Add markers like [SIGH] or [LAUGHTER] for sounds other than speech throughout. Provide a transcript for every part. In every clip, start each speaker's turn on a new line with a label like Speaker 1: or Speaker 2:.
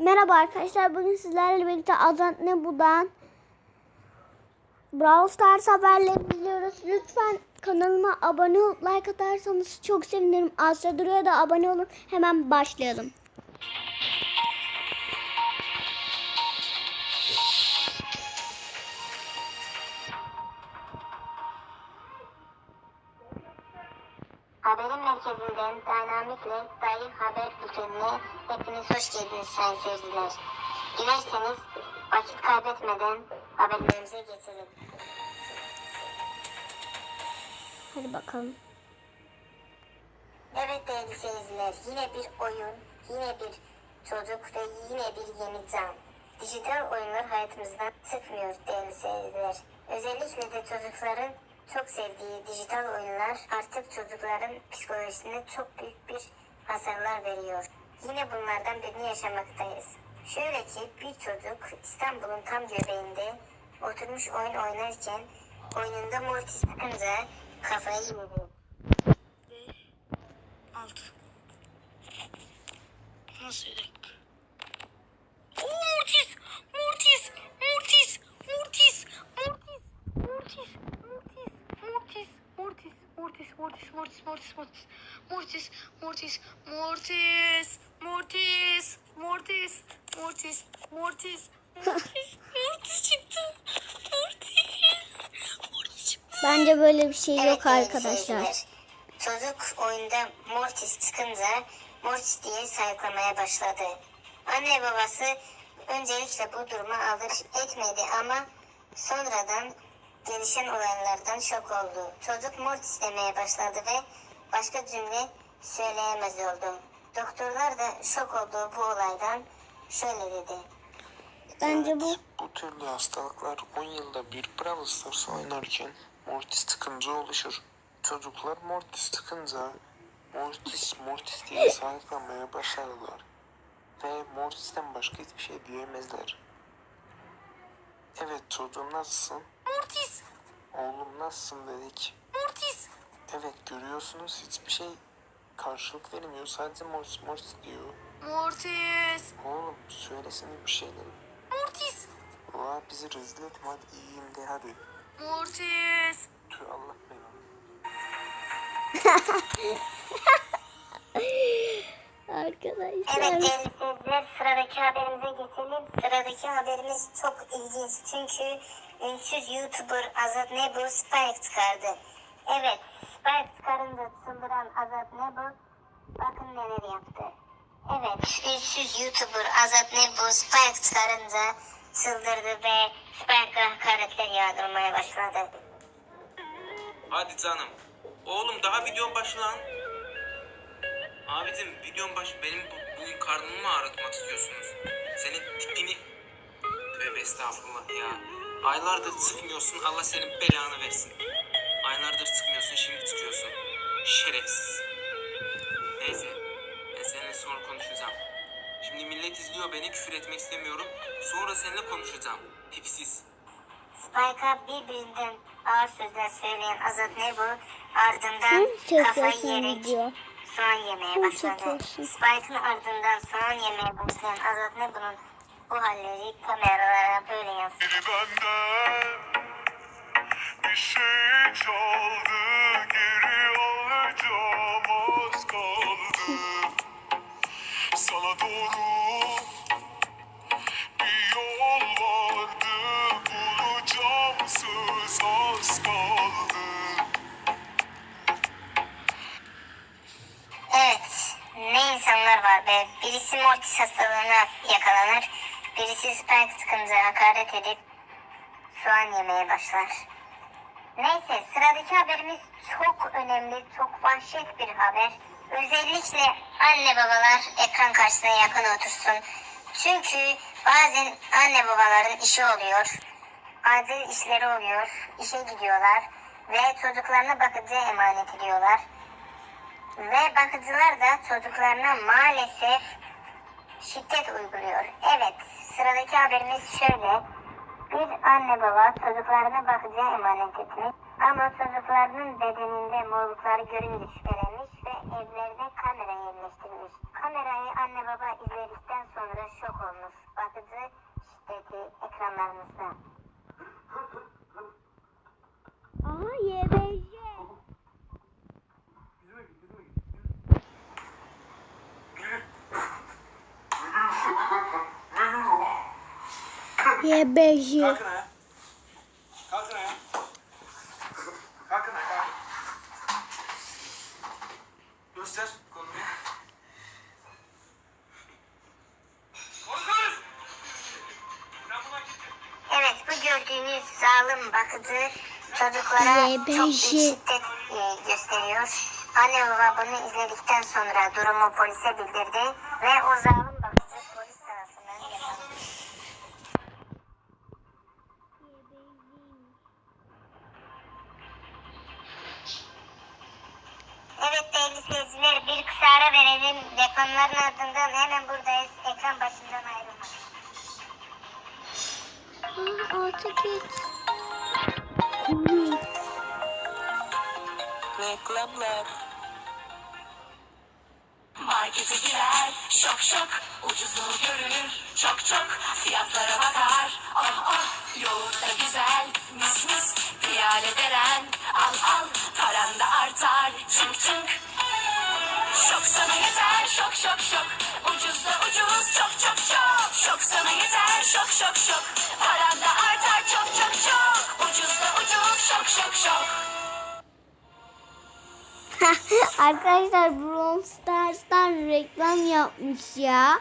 Speaker 1: Merhaba arkadaşlar. Bugün sizlerle birlikte Azat Nebu'dan Brawl Stars haberleri izliyoruz. Lütfen kanalıma abone olup like atarsanız çok sevinirim. Asya Duru'ya da abone olun. Hemen başlayalım.
Speaker 2: Merkezinden Dynamic'le Dayı Haber Bülteni'ne hepiniz hoş geldiniz sayın seyirciler. Dilerseniz vakit kaybetmeden haberlerimize geçelim.
Speaker 1: Hadi bakalım.
Speaker 2: Evet değerli seyirciler, yine bir oyun, yine bir çocuk ve yine bir yeni can. Dijital oyunlar hayatımızdan çıkmıyor değerli seyirciler. Özellikle de çocukların çok sevdiği dijital oyunlar artık çocukların psikolojisine çok büyük bir hasarlar veriyor. Yine bunlardan birini yaşamaktayız. Şöyle ki bir çocuk İstanbul'un tam göbeğinde oturmuş oyun oynarken oyununda multi sıkınca kafayı yedi.
Speaker 3: Altı. Nasıl yedek? Mortis! Mortis! Mortis! Mortis! Mortis! Mortis! Mortis! Mortis! Mortis! Mortis! Mortis! Mortis! Mortis! [LAUGHS] Mortis çıktı. Mortis! Mortis çıktı.
Speaker 1: Bence böyle bir şey yok
Speaker 2: Evet, değerli
Speaker 1: arkadaşlar.
Speaker 2: Çocuk oyunda Mortis çıkınca Mortis diye sayıklamaya başladı. Anne babası öncelikle bu duruma alır etmedi ama sonradan gelişen olaylardan şok oldu. Çocuk Mortis demeye başladı ve başka cümle söyleyemez oldu. Doktorlar da şok olduğu bu olaydan şöyle dedi.
Speaker 1: Bence bu
Speaker 4: Bu türlü hastalıklar 10 yılda bir Brawl Stars oynarken Mortis tıkınca oluşur. Çocuklar Mortis tıkınca Mortis Mortis diye sahiplenmeye başlarlar. Ve Mortis'ten başka hiçbir şey diyemezler. Evet çocuğum nasılsın?
Speaker 3: Mortis!
Speaker 4: Oğlum nasılsın dedik.
Speaker 3: Mortis!
Speaker 4: Evet görüyorsunuz hiçbir şey karşılık vermiyor. Sadece Mortis Mortis diyor.
Speaker 3: Mortis!
Speaker 4: Oğlum söylesene bir şeyler.
Speaker 3: Mortis!
Speaker 4: Valla bizi rezil etme hadi iyiyim de hadi.
Speaker 3: Mortis!
Speaker 4: Tüh Allah belanı. [LAUGHS]
Speaker 1: arkadaşlar.
Speaker 2: Evet değerli seyirciler sıradaki haberimize geçelim. Sıradaki haberimiz çok ilginç çünkü ünsüz YouTuber Azat Nebu Spike çıkardı. Evet Spike çıkarınca çıldıran Azat Nebu bakın neler yaptı. Evet ünsüz YouTuber Azat Nebu Spike çıkarınca çıldırdı ve Spike'a hakaretler yağdırmaya başladı.
Speaker 5: Hadi canım. Oğlum daha videon başı. Abicim videon başı benim bu, bugün karnımı mı ağrıtmak istiyorsunuz? Senin tipini... Tövbe estağfurullah ya. Aylardır çıkmıyorsun Allah senin belanı versin. Aylardır çıkmıyorsun şimdi çıkıyorsun. Şerefsiz. Neyse. Ben seninle sonra konuşacağım. Şimdi millet izliyor beni küfür etmek istemiyorum. Sonra seninle konuşacağım. Tipsiz.
Speaker 2: Spike'a birbirinden ağır sözler söyleyen Azat Nebu ardından
Speaker 1: Kim
Speaker 2: kafayı
Speaker 1: çekiyorsun
Speaker 2: yiyerek
Speaker 1: video?
Speaker 2: soğan yemeye
Speaker 1: Kim
Speaker 2: başladı.
Speaker 1: çekiyorsun?
Speaker 2: Spike'ın ardından soğan yemeye başlayan Azat Nebu'nun bu halleri kameralara böyle yansıdı.
Speaker 6: Biri benden bir şey çaldı geri alacağım az kaldı sana doğru bir yol vardı bulacağım söz az kaldı
Speaker 2: Evet, ne insanlar var be. Birisi mortis hastalığına yakalanır, birisi Spike tıkınca hakaret edip soğan yemeye başlar. Neyse sıradaki haberimiz çok önemli, çok vahşet bir haber. Özellikle anne babalar ekran karşısına yakın otursun. Çünkü bazen anne babaların işi oluyor. Acil işleri oluyor, işe gidiyorlar ve çocuklarına bakıcı emanet ediyorlar. Ve bakıcılar da çocuklarına maalesef şiddet uyguluyor. Evet, sıradaki haberimiz şöyle. Bir anne baba çocuklarına bakıcıya emanet etmiş ama çocuklarının bedeninde morlukları görünce şüphelenmiş ve evlerine kamera yerleştirmiş. Kamerayı anne baba izledikten sonra şok olmuş. Bakıcı
Speaker 1: şiddeti ekranlarınızda. YBJ.
Speaker 5: Kalkın ayağa. Kalkın ayağa. Kalkın ayağa. Kalkın. Göster kolunu. Git.
Speaker 2: Evet bu gördüğünüz zalim bakıcı çocuklara çok büyük şiddet e, gösteriyor. Anne baba bunu izledikten sonra durumu polise bildirdi ve o zalim ardından hemen buradayız. Ekran başından ayrılmayın.
Speaker 1: Aa, altı git.
Speaker 4: Reklamlar.
Speaker 7: Markete girer, şok şok, ucuzluğu görür, çok çok, fiyatlara bakar, ah ah, yoğurt da güzel, mis mis, piyale veren, al al, paran da artar, çınk çınk. Şok sana yeter, şok şok şok, ucuz da ucuz, çok çok çok, şok sana yeter, şok şok şok, paran da artar, çok çok çok, ucuz da ucuz, şok şok şok. [LAUGHS]
Speaker 1: Arkadaşlar Brawl Stars'tan reklam yapmış ya.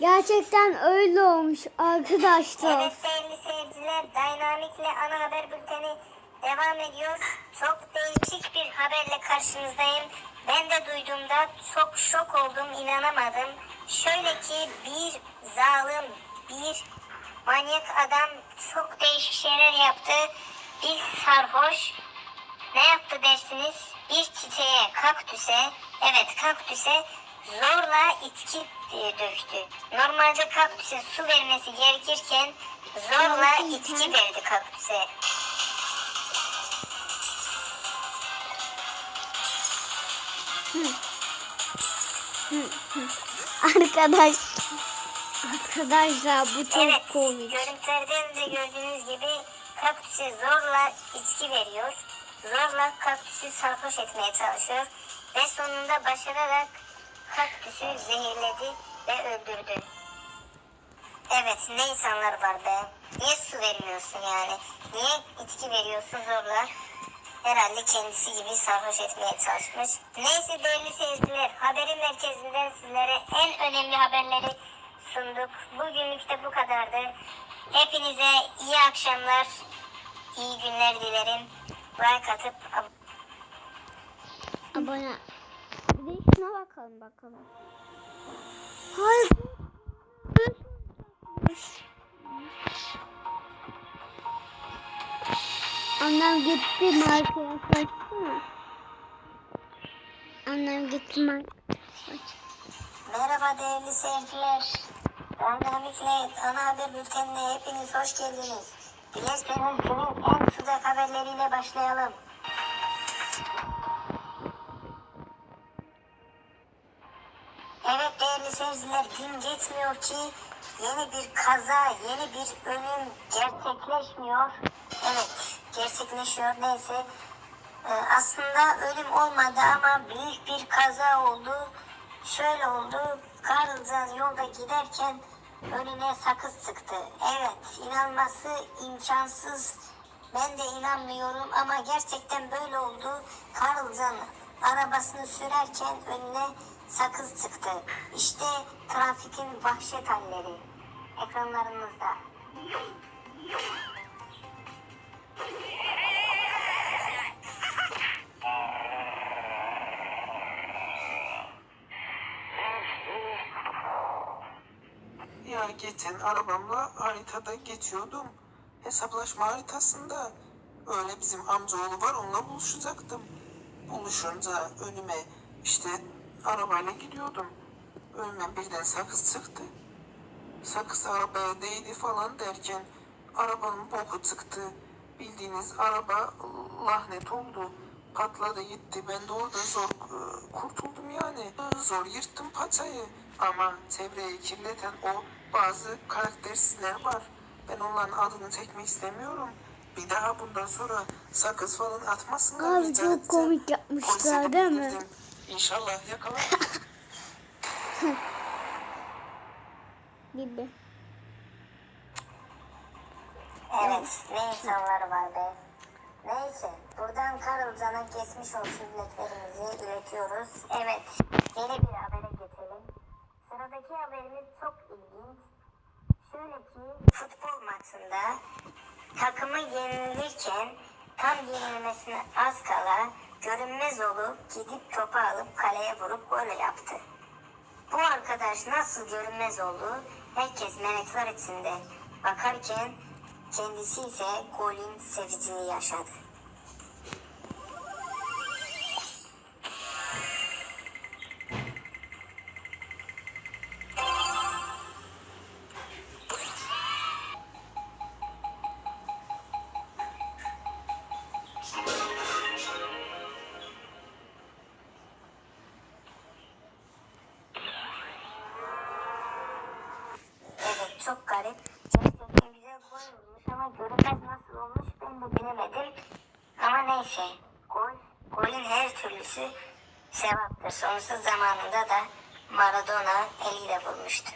Speaker 1: Gerçekten öyle olmuş arkadaşlar.
Speaker 2: Evet değerli seyirciler, Dynamic'le ana haber bülteni devam ediyor. Çok değişik bir haberle karşınızdayım. Ben de duyduğumda çok şok oldum, inanamadım. Şöyle ki bir zalim, bir manyak adam çok değişik şeyler yaptı. Bir sarhoş ne yaptı dersiniz? Bir çiçeğe, kaktüse, evet kaktüse zorla içki e, döktü. Normalde kaktüse su vermesi gerekirken zorla içki verdi kaktüse.
Speaker 1: Arkadaş. Arkadaşlar bu çok
Speaker 2: Evet,
Speaker 1: komik.
Speaker 2: görüntülerden de gördüğünüz gibi kaktüse zorla içki veriyor. Zorla kaktüsü sarhoş etmeye çalışıyor. Ve sonunda başararak kaktüsü zehirledi ve öldürdü. Evet, ne insanlar var be. Niye su vermiyorsun yani? Niye içki veriyorsun zorla? Herhalde kendisi gibi sarhoş etmeye çalışmış. Neyse değerli seyirciler, haberin merkezinden sizlere en önemli haberleri sunduk. Bugünlük de bu kadardı. Hepinize iyi akşamlar, iyi günler dilerim. Like atıp ab-
Speaker 1: Abone. Bir de şuna bakalım bakalım. Hayır. Annem gitti markaya saçsana. Annem gitti markaya
Speaker 2: Merhaba değerli seyirciler. Dynamic'le ana haber bültenine hepiniz hoş geldiniz. Dilerseniz günün en sıcak haberleriyle başlayalım. Evet değerli seyirciler gün geçmiyor ki yeni bir kaza, yeni bir ölüm gerçekleşmiyor. Evet gerçekleşiyor neyse. Ee, aslında ölüm olmadı ama büyük bir kaza oldu. Şöyle oldu. Karlıcan yolda giderken önüne sakız çıktı. Evet inanması imkansız. Ben de inanmıyorum ama gerçekten böyle oldu. Karlıcan arabasını sürerken önüne sakız çıktı. İşte trafikin vahşet halleri ekranlarınızda.
Speaker 4: Ya geçen arabamla haritada geçiyordum. Hesaplaşma haritasında. Öyle bizim amcaoğlu var onunla buluşacaktım. Buluşunca önüme işte arabayla gidiyordum. Önüme birden sakız çıktı. Sakız arabaya değdi falan derken arabanın boku çıktı. Bildiğiniz araba lahnet oldu. patladı gitti. Ben de orada zor e, kurtuldum yani. Zor yırttım paçayı. Ama çevreyi kirleten o bazı karaktersizler var. Ben onların adını çekmek istemiyorum. Bir daha bundan sonra sakız falan atmasınlar.
Speaker 1: Abi çok komik yapmışlar
Speaker 4: de
Speaker 1: değil mi?
Speaker 4: İnşallah yakalar. [LAUGHS]
Speaker 1: Gibi.
Speaker 2: Evet, ne insanlar var be. Neyse, buradan Karılcan'a geçmiş olsun dileklerimizi iletiyoruz. Evet, yeni bir habere geçelim. Sıradaki haberimiz çok ilginç. Şöyle ki, futbol maçında takımı yenilirken tam yenilmesine az kala görünmez olup gidip topu alıp kaleye vurup gol yaptı. Bu arkadaş nasıl görünmez oldu? Herkes meraklar içinde. Bakarken kendisi ise golün sevincini yaşadı. Evet çok garip. Olmuş ama görünmez nasıl olmuş ben de bilemedim. Ama neyse. Gol, golün her türlüsü sevaptır. Sonsuz zamanında da Maradona eliyle vurmuştu.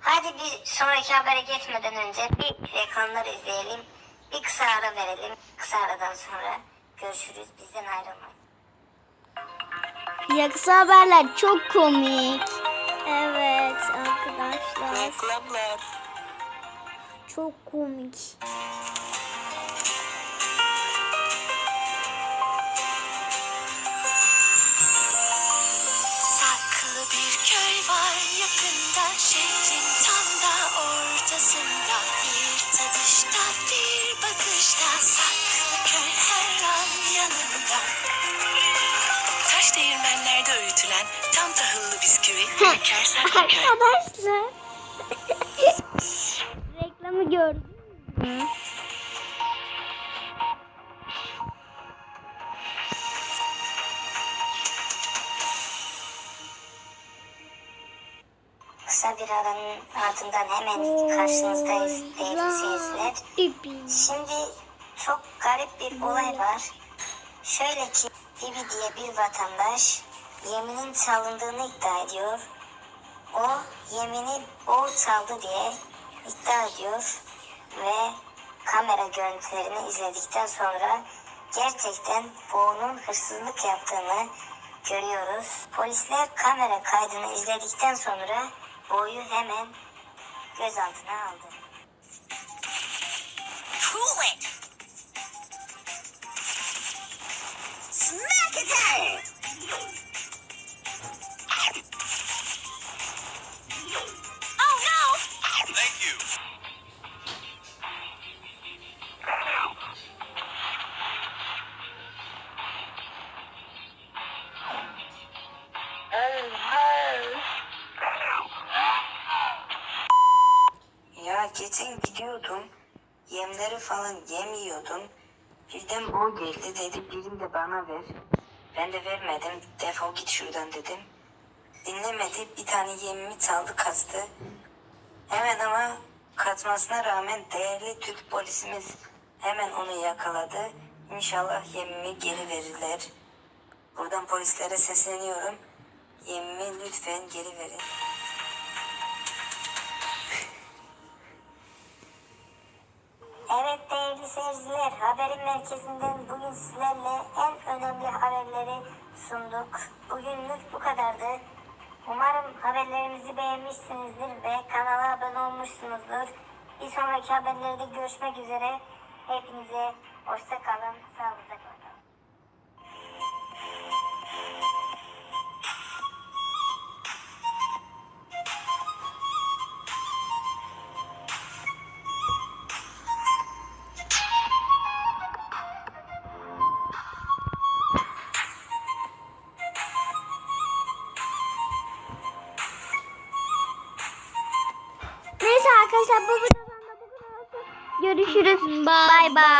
Speaker 2: Hadi bir sonraki habere geçmeden önce bir reklamları izleyelim. Bir kısa ara verelim. Kısa aradan sonra görüşürüz. Bizden ayrılmayın.
Speaker 1: Yakısa haberler çok komik. Evet arkadaşlar.
Speaker 4: Reklamlar.
Speaker 1: Çok komik.
Speaker 7: Saklı bir köy var yakında Şehrin tam da ortasında Bir tadışta bir bakışta Saklı köy her an yanında Taş değirmenlerde öğütülen Tam tahıllı bisküvi [LAUGHS] Saklı köy
Speaker 1: Arkadaşlar. Reklamı gördün mü?
Speaker 2: Kısa bir aranın ardından hemen karşınızdayız değerli seyirciler. Şimdi çok garip bir olay var. Şöyle ki Bibi diye bir vatandaş yeminin çalındığını iddia ediyor. O yemini Boğ çaldı diye iddia ediyor ve kamera görüntülerini izledikten sonra gerçekten Boğ'un hırsızlık yaptığını görüyoruz. Polisler kamera kaydını izledikten sonra Boğ'u hemen gözaltına aldı.
Speaker 7: Cool it! Smack it out!
Speaker 2: Geçen gidiyordum. Yemleri falan yemiyordum. Birden o geldi dedi birini de bana ver. Ben de vermedim. Defol git şuradan dedim. Dinlemedi. Bir tane yemimi çaldı kastı. Hemen ama kaçmasına rağmen değerli Türk polisimiz hemen onu yakaladı. İnşallah yemimi geri verirler. Buradan polislere sesleniyorum. Yemimi lütfen geri verin. Değerli seyirciler, haberin merkezinden bugün sizlerle en önemli haberleri sunduk. Bugünlük bu kadardı. Umarım haberlerimizi beğenmişsinizdir ve kanala abone olmuşsunuzdur. Bir sonraki haberlerde görüşmek üzere. Hepinize hoşça kalın, sağlıcakla
Speaker 1: bye.